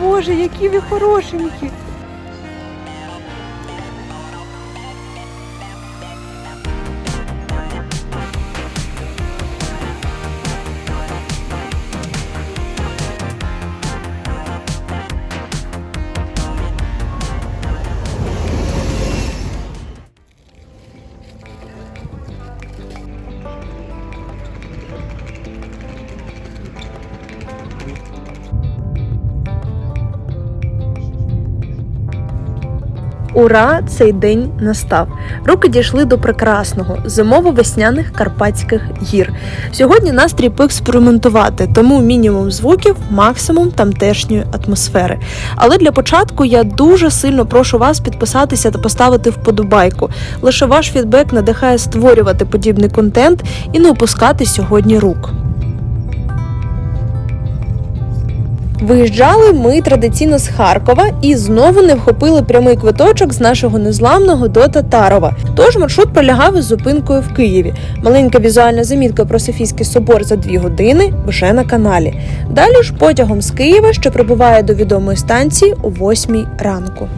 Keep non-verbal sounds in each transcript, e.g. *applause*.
Боже, які ви хорошенькі. Ура! Цей день настав. Руки дійшли до прекрасного зимово-весняних карпатських гір. Сьогодні настрій поекспериментувати, тому мінімум звуків, максимум тамтешньої атмосфери. Але для початку я дуже сильно прошу вас підписатися та поставити вподобайку. Лише ваш фідбек надихає створювати подібний контент і не опускати сьогодні рук. Виїжджали ми традиційно з Харкова і знову не вхопили прямий квиточок з нашого незламного до Татарова. Тож маршрут пролягав із зупинкою в Києві. Маленька візуальна замітка про Софійський собор за дві години вже на каналі. Далі ж потягом з Києва, що прибуває до відомої станції о 8 ранку.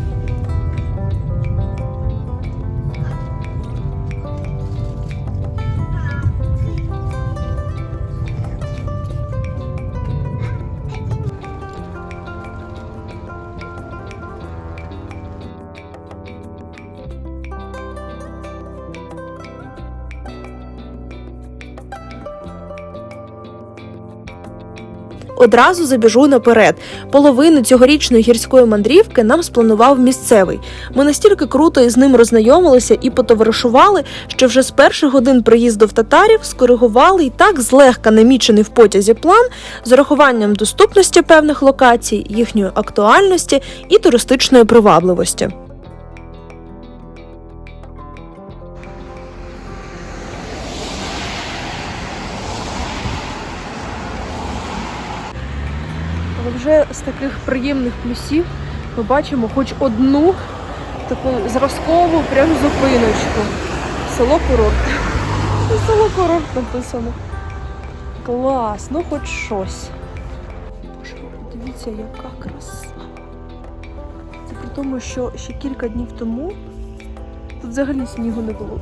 Одразу забіжу наперед. Половину цьогорічної гірської мандрівки нам спланував місцевий. Ми настільки круто із ним роззнайомилися і потоваришували, що вже з перших годин приїзду в татарів скоригували і так злегка намічений в потязі план з урахуванням доступності певних локацій, їхньої актуальності і туристичної привабливості. Таких приємних плюсів ми бачимо хоч одну таку зразкову прям зупиночку. Село курорт. *laughs* Село курорт написано. Клас, ну хоч щось. Боже, дивіться, яка краса. Це при тому, що ще кілька днів тому тут взагалі снігу не було.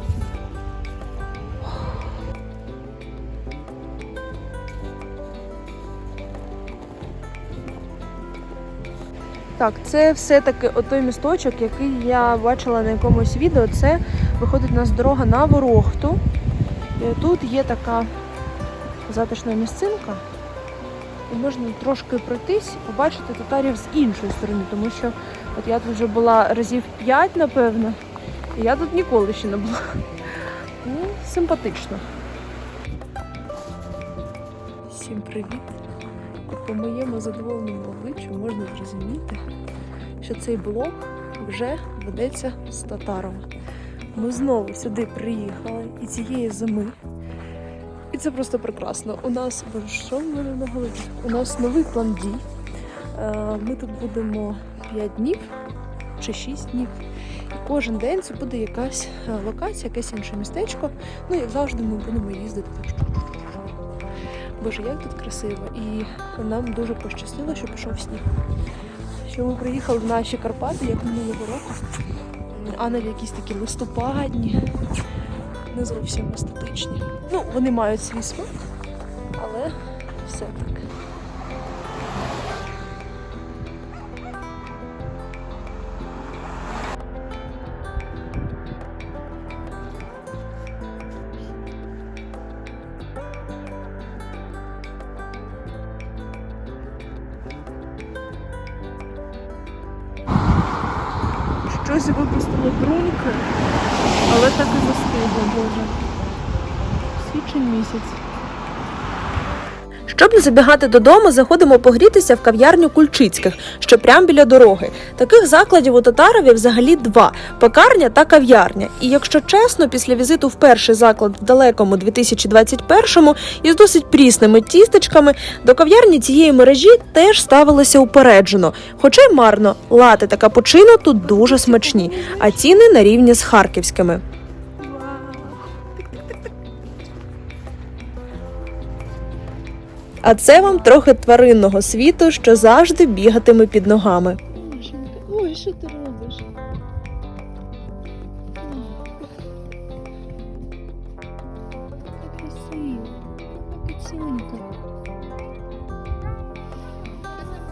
Так, це все-таки отой місточок, який я бачила на якомусь відео. Це виходить у нас дорога на Ворохту. І тут є така затишна місцинка. І можна трошки пройтись побачити татарів з іншої сторони, тому що от я тут вже була разів 5, напевно, і я тут ніколи ще не була. Ну, симпатично. Всім привіт! І по моєму задоволеному обличчю можна зрозуміти, що цей блог вже ведеться з Татарова. Ми знову сюди приїхали і цієї зими. І це просто прекрасно. У нас що в мене на голові? У нас новий план дій. Е, Ми тут будемо 5 днів чи 6 днів. І кожен день це буде якась е, локація, якесь інше містечко. Ну, як завжди, ми будемо їздити. Боже, як тут красиво. І нам дуже пощастило, що пішов сніг. Що ми приїхали в наші Карпати, як минулого року, а не якісь такі листопадні, не зовсім естетичні. Ну, вони мають свій смак, але все так. Щось випустило бруньки, але так і застигло, боже. Січень місяць. Щоб не забігати додому, заходимо погрітися в кав'ярню Кульчицьких, що прямо біля дороги. Таких закладів у Татарові взагалі два: пекарня та кав'ярня. І якщо чесно, після візиту в перший заклад в далекому 2021-му із досить прісними тістечками, до кав'ярні цієї мережі теж ставилися упереджено. Хоча й марно, лати та капучино тут дуже смачні, а ціни на рівні з харківськими. А це вам трохи тваринного світу, що завжди бігатиме під ногами. Ой, що ти робиш? Красиво.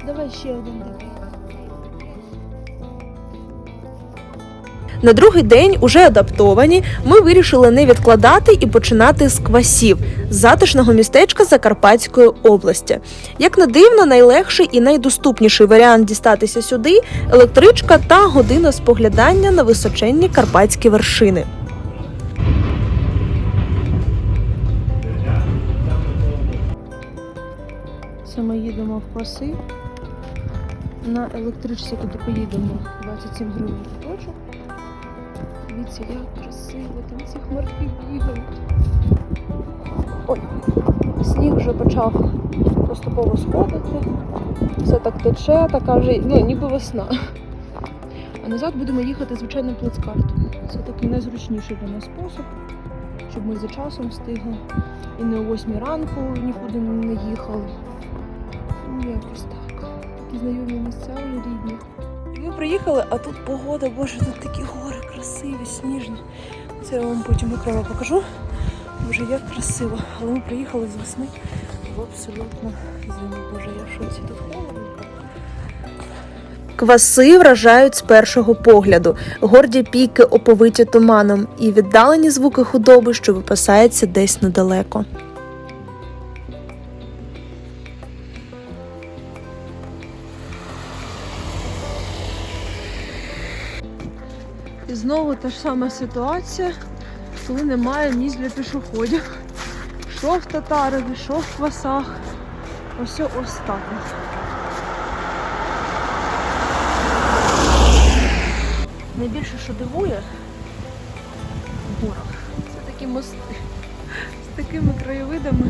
Давай ще один такий. На другий день, уже адаптовані, ми вирішили не відкладати і починати з квасів з затишного містечка Закарпатської області. Як не дивно, найлегший і найдоступніший варіант дістатися сюди електричка та година споглядання на височенні карпатські вершини. Це ми їдемо в Кваси. На електричці, куди поїдемо, 27 гривень квиточок. Дивіться, як красиво, там ці хмарки бігають. Ой, сніг вже почав поступово сходити. Все так тече, така вже Ну, ніби весна. А назад будемо їхати звичайним плацкартом. Це такий найзручніший для нас спосіб, щоб ми за часом встигли і не о 8 ранку нікуди не їхали. Ну, якось так. Такі знайомі місця рідні. Ми приїхали, а тут погода, боже, тут такі гори красиві, сніжні. Це я вам потім окремо покажу. Боже, як красиво. Але ми приїхали з весни в абсолютно зиму. Боже, я в шоці тут холодно. Кваси вражають з першого погляду. Горді піки оповиті туманом і віддалені звуки худоби, що випасається десь недалеко. Знову та ж сама ситуація, коли немає місць для пішоходів. Що в Татарові, що в квасах. Ось ось так. Найбільше, що дивує горах, Це такі мости з такими краєвидами,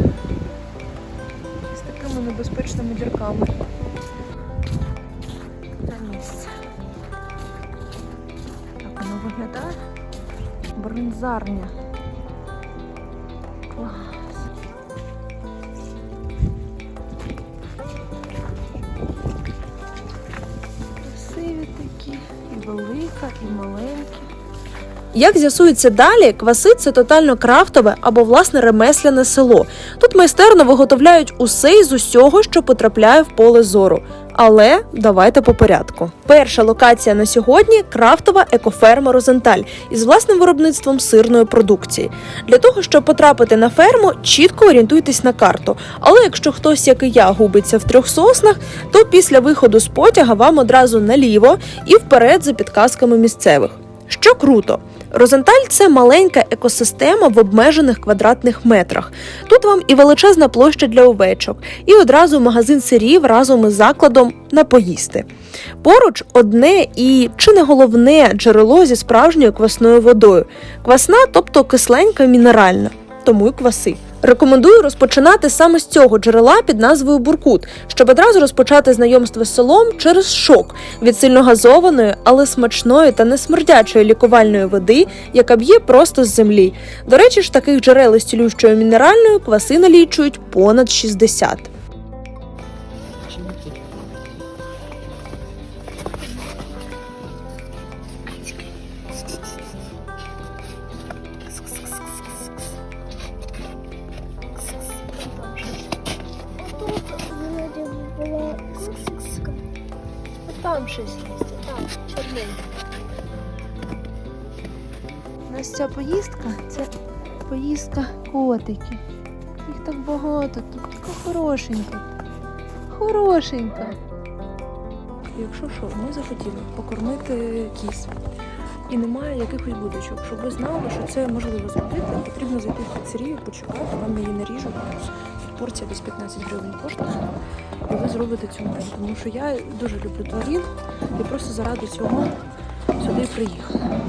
і з такими небезпечними дірками. Бринзарня. Клас. Красиві такі, і велика, і маленькі. Як з'ясується далі, кваси це тотально крафтове або власне ремесляне село. Тут майстерно виготовляють усе із усього, що потрапляє в поле зору. Але давайте по порядку. Перша локація на сьогодні крафтова екоферма Розенталь із власним виробництвом сирної продукції. Для того, щоб потрапити на ферму, чітко орієнтуйтесь на карту. Але якщо хтось, як і я, губиться в трьох соснах, то після виходу з потяга вам одразу наліво і вперед за підказками місцевих. Що круто, Розенталь це маленька екосистема в обмежених квадратних метрах. Тут вам і величезна площа для овечок, і одразу магазин сирів разом із закладом на поїсти. Поруч одне і чи не головне джерело зі справжньою квасною водою. Квасна, тобто кисленька мінеральна, тому й кваси. Рекомендую розпочинати саме з цього джерела під назвою Буркут, щоб одразу розпочати знайомство з селом через шок від сильногазованої, але смачної та несмердячої лікувальної води, яка б'є просто з землі. До речі ж, таких джерел із цілющою мінеральною кваси налічують понад 60. Нас ця поїздка це поїздка котиків. Їх так багато, тут така хорошенька. Хорошенька. Якщо що, ми захотіли покормити кіз. І немає якихось будочок, щоб ви знали, що це можливо зробити. Потрібно зайти в піцерію, почекати, вам її наріжуть. Порція десь 15 гривень коштує. І ви зробите цю мову. Тому що я дуже люблю тварин і просто заради цього сюди приїхала.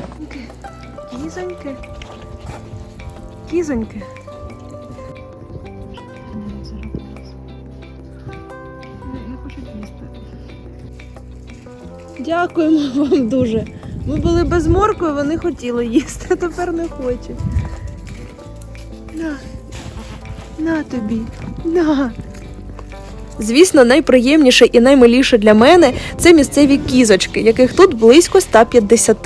Кізоньки. Кізоньки. Не хочуть їсти. Дякуємо вам дуже. Ми були без моркви, вони хотіли їсти, а тепер не хочуть. На. На тобі. На. Звісно, найприємніше і наймиліше для мене це місцеві кізочки, яких тут близько 150.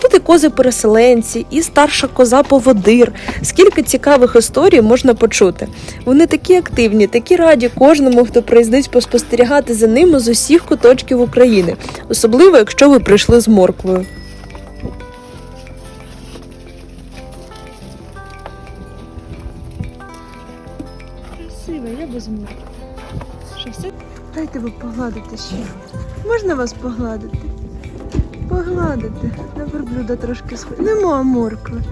Тут і кози-переселенці, і старша коза-поводир. Скільки цікавих історій можна почути. Вони такі активні, такі раді кожному, хто приїздить поспостерігати за ними з усіх куточків України, особливо якщо ви прийшли з морквою. Красиво, я без моркви. Дайте ви погладити ще. Можна вас погладити? Погладити. На верблюда трошки схоже. Нема моркви.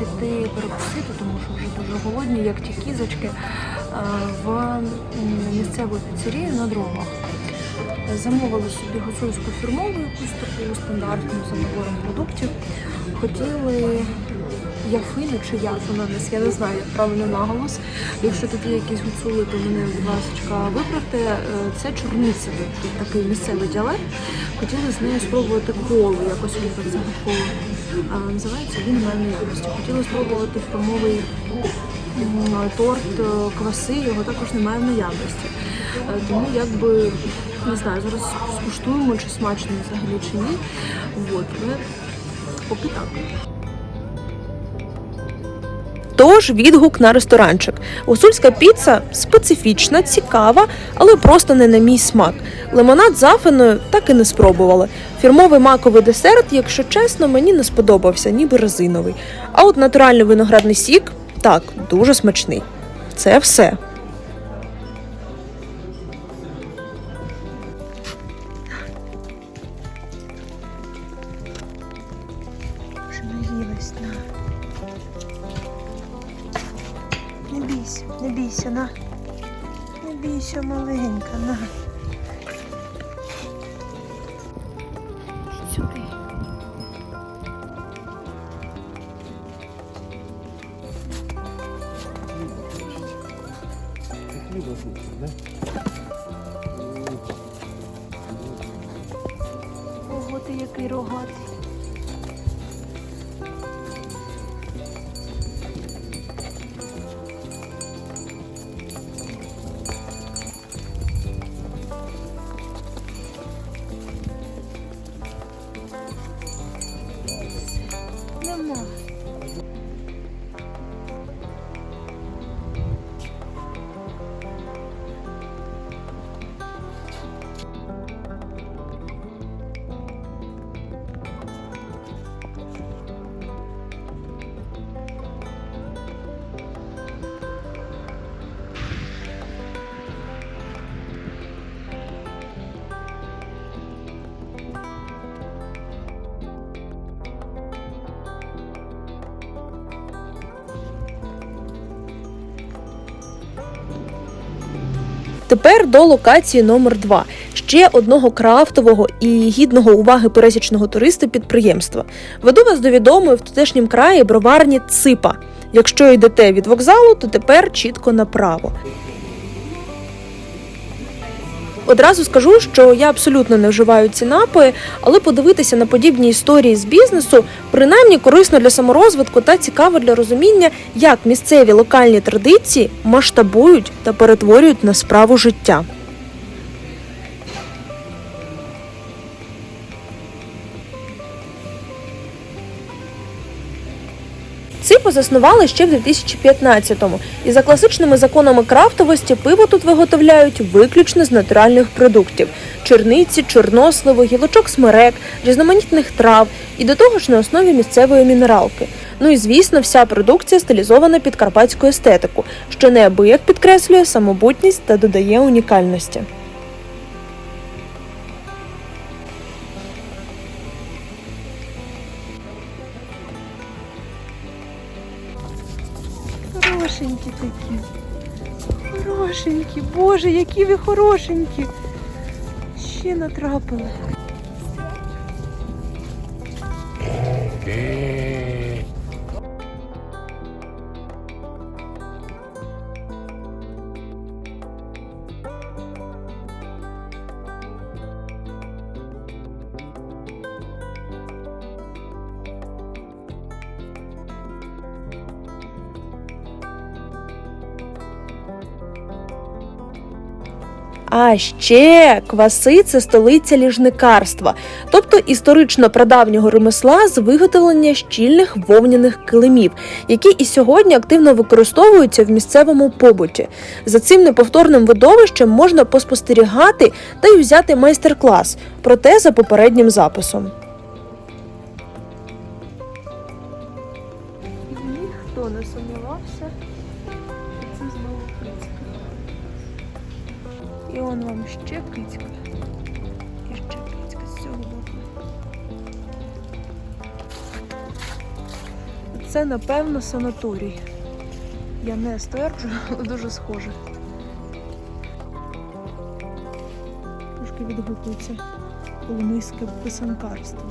Вирішила зійти перекусити, тому що вже дуже голодні, як ті кізочки, в м, місцеву піцерію на дрогах. Замовили собі гуцульську фірмову якусь таку стандартну за набором продуктів. Хотіли яфину чи яфинанес, я не знаю, як правильно наголос. Якщо тут є якісь гуцули, то мене, будь виправте. Е, Це тут такий місцевий діалект. Хотіли з нею спробувати колу, якось так загадково називається. Він немає наявності. Хотіла спробувати фірмовий торт е, кваси, його також немає в наявності. Е, Тому якби не знаю, зараз скуштуємо, чи смачно взагалі чи ні. От, але поки так. Тож відгук на ресторанчик. Гусульська піца специфічна, цікава, але просто не на мій смак. Лимонад з афиною так і не спробували. Фірмовий маковий десерт, якщо чесно, мені не сподобався, ніби резиновий. А от натуральний виноградний сік так, дуже смачний. Це все. Бійся, не бійся, на. Не бійся, маленька, на. Тепер до локації номер 2 ще одного крафтового і гідного уваги пересічного туриста підприємства. Веду вас до відомої в тутешнім краї броварні Ципа. Якщо йдете від вокзалу, то тепер чітко направо. Одразу скажу, що я абсолютно не вживаю ці напої, але подивитися на подібні історії з бізнесу принаймні корисно для саморозвитку та цікаво для розуміння, як місцеві локальні традиції масштабують та перетворюють на справу життя. Ципу заснували ще в 2015-му, і за класичними законами крафтовості пиво тут виготовляють виключно з натуральних продуктів: чорниці, чорносливу, гілочок смерек, різноманітних трав і до того ж на основі місцевої мінералки. Ну і звісно, вся продукція стилізована під карпатську естетику, що неабияк підкреслює самобутність та додає унікальності. Боже, які ви хорошенькі. Ще натрапили. А ще кваси це столиця ліжникарства, тобто історично прадавнього ремесла з виготовлення щільних вовняних килимів, які і сьогодні активно використовуються в місцевому побуті. За цим неповторним видовищем можна поспостерігати та й взяти майстер-клас, проте за попереднім записом. І он вам ще кицька. І ще кицька з цього боку. Це, напевно, санаторій. Я не стверджую, *laughs* але дуже схоже. Трошки відгукується полумиське писанкарство.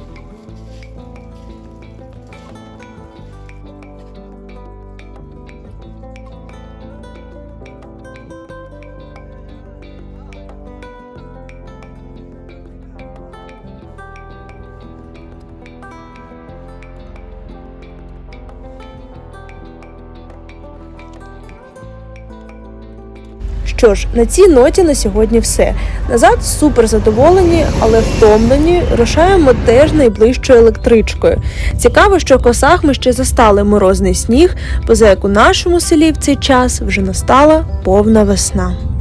Що ж, на цій ноті на сьогодні все. Назад супер задоволені, але втомлені. Рушаємо теж найближчою електричкою. Цікаво, що в косах ми ще застали морозний сніг, поза як у нашому селі в цей час вже настала повна весна.